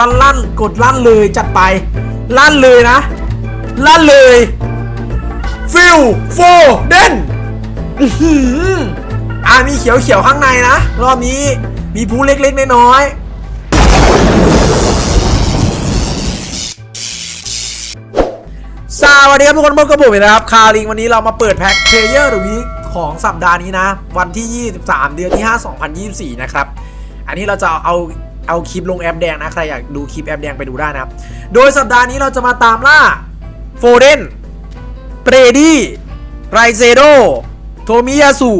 ลั่นลั่นกดลั่นเลยจัดไป ลั่นเลยนะ ลั่นเลยฟิลโฟเดนอื้อหืออ่ามีเขียวเขียวข้างในนะ รอบนี้มีผู้เล็กๆ น้อยๆสวัสดีครับทุกคนพบกับผมนะครับ คาริงวันนี้เรามาเปิดแพ็คเพลเยอร์หรือวีของสัปดาห์นี้นะ วันที่ 23 เดือนที่ 5 2024 นะครับ อันนี้เราจะเอา เอาคลิปลงแอปแดงนะ ใครอยากดูคลิปแอปแดงไปดูได้นะครับ โดยสัปดาห์นี้เราจะมาตามล่าโฟเดนเปรดี้ไรเซโดโทมิยาสุ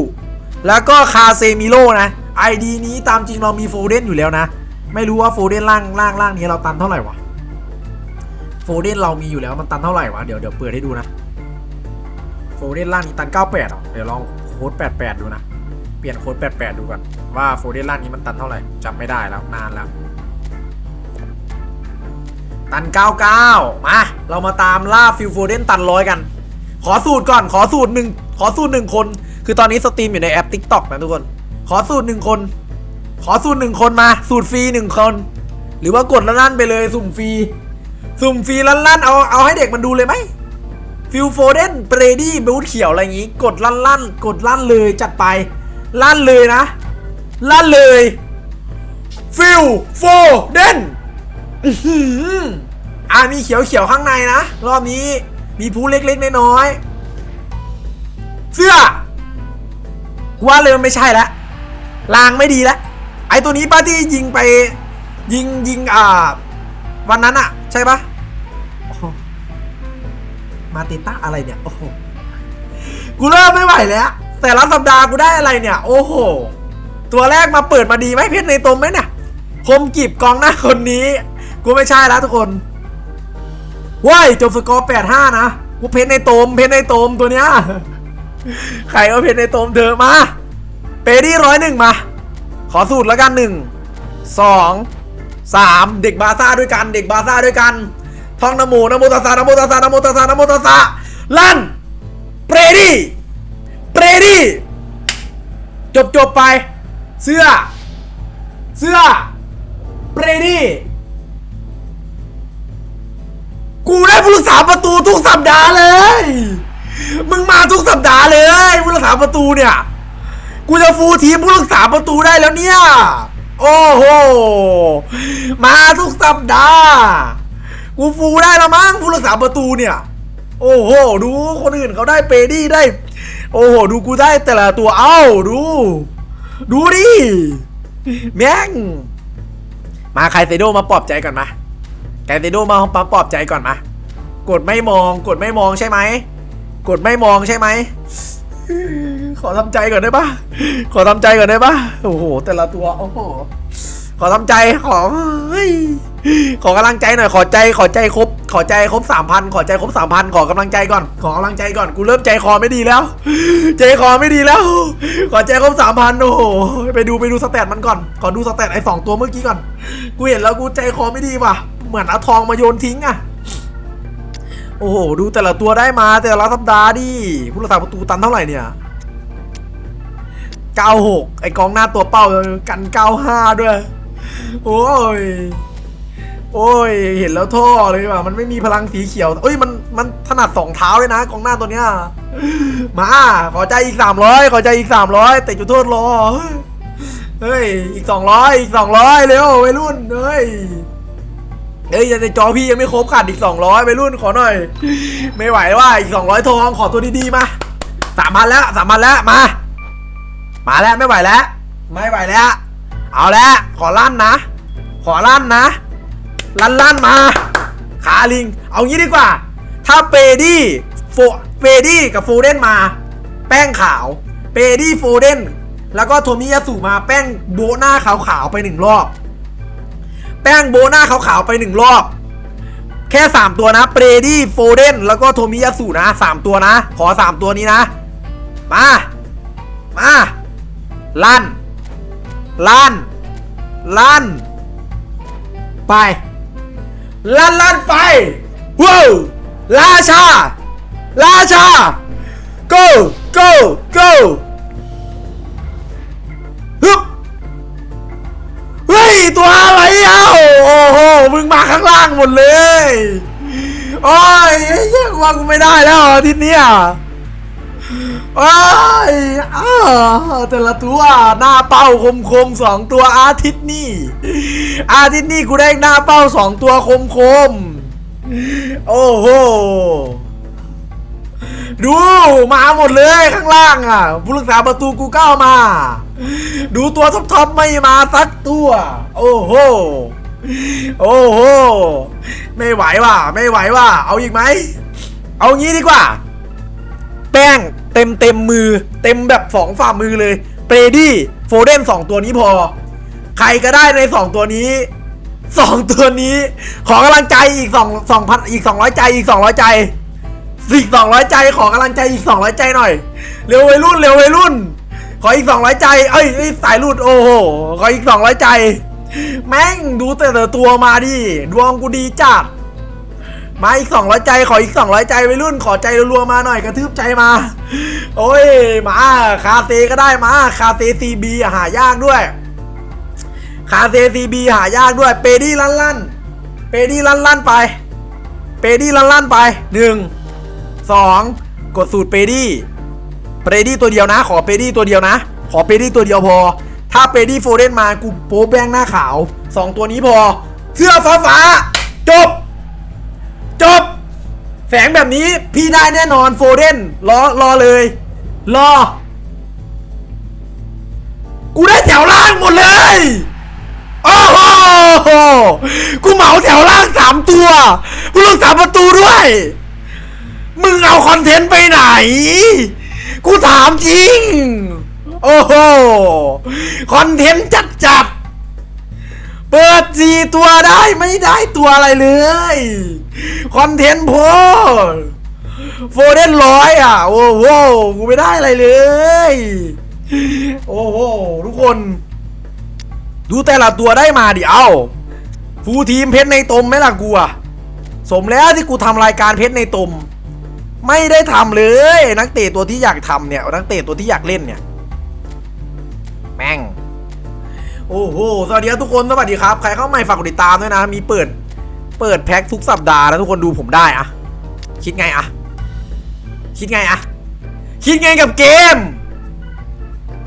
แล้วก็คาเซมิโลนะ ID นี้ตามจริงเรามีโฟเดนอยู่แล้วนะ ไม่รู้ว่าโฟเดนล่างล่างล่างนี้เราตันเท่าไหร่วะโฟเดนเรามีอยู่แล้วมันตันเท่าไหร่วะเดี๋ยวเดี๋ยวเปิดให้ดูนะโฟเดนล่างนี้ตัน 98เหรอเดี๋ยวลองโค้ด88 ดูนะ เปลี่ยนโค้ด88 ดูก่อน ว่าโฟเดนล่างนี้มันตันเท่าไหร่จำไม่ได้แล้วนานแล้ว ตัน 99 มา เรามาตามล่าฟิลโฟเดนตันร้อยกัน ขอสูตรก่อนขอสูตรหนึ่งขอสูตรหนึ่งคน คือตอนนี้สตรีมอยู่ในแอป TikTok นะทุกคน ขอสูตรหนึ่งคน ขอสูตรหนึ่งคนมา สูตรฟรีหนึ่งคน หรือว่ากดลั่นไปเลยสุ่มฟรีสุ่มฟรีลั่นเอาเอาให้เด็กมันดูเลยไหมฟิลโฟเดนเบรดี้บูทเขียวอะไรอย่างงี้ กดลั่นๆกดลั่นเลยจัดไป ลั่นเลยนะ ลั่นเลยฟิลโฟเดนอื้อหืออ่ามีเขียวเขียวข้างในนะ รอบนี้มีผู้เล็กๆน้อยๆเสื้อกูว่าเลยมันไม่ใช่แล้วลางไม่ดีแล้วไอตัวนี้ป้าที่ยิงไป ยิงยิงอ่า วันนั้นอะใช่ปะมาติต้าอะไรเนี่ย โอ้โห กูเริ่มไม่ไหวแล้ว แต่ละสัปดาห์กูได้อะไรเนี่ย โอ้โห ตัวแรกมาเปิดมาดีไหมเพชรในตมไหมเนี่ยคมกีบกองหน้าคนนี้ กูไม่ใช่แล้วทุกคนว้ายจบสกอร์8-5นะ กูเพชรในตมเพชรในตมตัวเนี้ยใครเอาเพชรในตมเธอมา เปดี้ร้อยหนึ่งมา ขอสูตรแล้วกันหนึ่งสองสามเด็กบาซ่าด้วยกัน เด็กบาซ่าด้วยกันท่องนโมนโมตัสสะนโมตัสสะนโมตัสสะนโมตัสสะลั่นเปรดี้เปรดี้จบจบไป เสื้อ เสื้อเปรดี้ กูได้ผู้รักษาประตูทุกสัปดาห์เลย มึงมาทุกสัปดาห์เลยผู้รักษาประตูเนี่ย กูจะฟูลทีมผู้รักษาประตูได้แล้วเนี่ย โอ้โห มาทุกสัปดาห์ กูฟูลได้แล้วมั้งผู้รักษาประตูเนี่ย โอ้โห ดูคนอื่นเขาได้เปดี้ได้ โอ้โห ดูกูได้แต่ละตัว เอ้า ดู ดูดิแม่งมาไคเซโดมาปลอบใจก่อนมาไคเซโดมามปลอบใจก่อนมากดไม่มองกดไม่มองใช่ไหมกดไม่มองใช่ไหมขอทำใจก่อนได้ปะขอทำใจก่อนได้ปะโอ้โหแต่ละตัวโอ้โหขอทำใจขอเฮ้ย ขอกำลังใจหน่อยขอใจขอใจครบ ขอใจครบสามพันขอใจครบสามพันขอกำลังใจก่อน ขอกำลังใจก่อนกูเริ่มใจคอไม่ดีแล้ว ใจคอไม่ดีแล้ว ขอใจครบสามพันโอ้โหไปดูไปดูสแตทมันก่อน ขอดูสแตทไอ้สองตัวเมื่อกี้ก่อน กูเห็นแล้วกูใจคอไม่ดีว่ะ เหมือนเอาทองมาโยนทิ้งอะโอ้โหดูแต่ละตัวได้มาแต่ละสัปดาห์ดิผู้รักษาประตูตันเท่าไหร่เนี่ย96ไอ้กองหน้าตัวเป้ากัน95ด้วยโอ้ย โอ้ย เห็นแล้วท่อเลยว่ะมันไม่มีพลังสีเขียวเอ้ยมันมันถนัดสองเท้าเลยนะกองหน้าตัวเนี้ยมา ขอใจอีก300ขอใจอีก300แต่จุดโทษรอเฮ้ยอีก200อีก200เร็ววัยรุ่นเฮ้ยเอ้ยในจอพี่ยังไม่ครบขาดอีก200ไปรุ่นขอหน่อย ไม่ไหวว่าอีก200ทองขอตัวดีๆมาสามพันแล้วสามพันแล้วมา มาแล้วไม่ไหวแล้ว ไม่ไหวแล้ว เอาแล้วขอลั่นนะ ขอลั่นนะ ลั่นลันมา ขาลิง เอางี้ดีกว่า ถ้าเปดี้โฟเปดี้กับโฟเดนมา แป้งขาว เปดี้โฟเดนแล้วก็โทมิยาสุมาแป้งโบหน้าขาวๆไปหนึ่งรอบ แป้งโบหน้าขาวๆไปหนึ่งรอบ แค่ 3 ตัวนะเปรดี้โฟเดนแล้วก็โทมิยาสุนะ 3 ตัวนะ ขอ 3 ตัวนี้นะ มา มาลั่นลั่นลั่นไป ลั่นลั่นไปว้าวราชา ราชา go go go ฮึบเฮ้ย ตัวอะไรอะโอ้โห มึงมาข้างล่างหมดเลย โอ้ยเหี้ยกูว่ากูไม่ได้แล้วอาทิตย์เนี้ย โอ้ยอ้าวแต่ละตัวหน้าเป้าคมคมๆสองตัวอาทิตย์นี้อาทิตย์นี้กูได้หน้าเป้าสองตัวคมคมๆโอ้โหดูมาหมดเลยข้างล่างอะผู้รักษาประตูกูก้าวมา ดูตัวท็อปท็อปๆไม่มาสักตัว โอ้โหโอ้โหไม่ไหวว่ะไม่ไหวว่ะเอาอีกไหมเอางี้ดีกว่า แป้ง เต็มเต็มมือ เต็มแบบสองฝ่ามือเลยเปรดี้โฟเดนสองตัวนี้พอ ใครก็ได้ในสองตัวนี้สองตัวนี้ ขอกำลังใจอีกสองสองพันอีกสองร้อยใจอีกสองร้อยใจอีกสองร้อยใจขอกำลังใจอีกสองร้อยใจหน่อย เร็ววัยรุ่นเร็ววัยรุ่น ขออีกสองร้อยใจ เอ้ยเอ้สายหลุดโอ้โหขออีกสองร้อยใจ แม่งดูแต่ละตัวมาดิดวงกูดีจัด มาอีกสองร้อยใจขออีกสองร้อยใจวัยรุ่นขอใจรัวๆมาหน่อยกระทืบใจมา โอ้ยมาคาเซก็ได้มาคาเซซีบีหายากด้วย คาเซซีบีหายากด้วย เปดี้ลั่นลั่นเปดี้ลั่นลั่นไป เปดี้ลั่นลั่นไปหนึ่งสองกดสูตรเปดี้เปดี้ตัวเดียวนะ ขอเปดี้ตัวเดียวนะ ขอเปดี้ตัวเดียวพอ ถ้าเปดี้โฟเดนมากูโป๊แบงหน้าขาวสองตัวนี้พอ เสื้อฟ้าฟ้าๆจบจบ แสงแบบนี้พี่ได้แน่นอนโฟเดนรอรอเลย รอ กูได้แถวล่างหมดเลยโอ้โหกูเหมาแถวล่างสามตัวกูลงสามประตูด้วย มึงเอาคอนเทนต์ไปไหน กูถามจริง โอ้โห คอนเทนต์จัดจัด เปิดสี่ตัวได้ไม่ได้ตัวอะไรเลยคอนเทนต์โพโฟเดนร้อยอะ โอ้โหกูไม่ได้อะไรเลย โอ้โหทุกคน ดูแต่ละตัวได้มาดิเอ้าฟูลทีมเพชรในตมไหมล่ะกูอะสมแล้วที่กูทำรายการเพชรในตม ไม่ได้ทำเลย นักเตะตัวที่อยากทำเนี่ย นักเตะตัวที่อยากเล่นเนี่ย โอ้โห สวัสดีครับทุกคน สวัสดีครับ ใครเข้าใหม่ฝากกดติดตามด้วยนะ มีเปิด เปิดแพ็คทุกสัปดาห์นะทุกคนดูผมได้อะ คิดไงอะ คิดไงอะ คิดไงกับเกม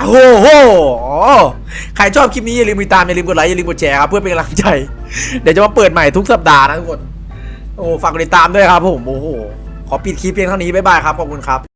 โอ้โห ใครชอบคลิปนี้อย่าลืมติดตามอย่าลืมกดไลค์อย่าลืมกดแชร์ครับเพื่อเป็นกำลังใจ เดี๋ยวจะมาเปิดใหม่ทุกสัปดาห์นะทุกคน โอ้ฝากกดติดตามด้วยครับผม โอ้โห ขอปิดคลิปเพียงเท่านี้บ๊ายบายครับ ขอบคุณครับ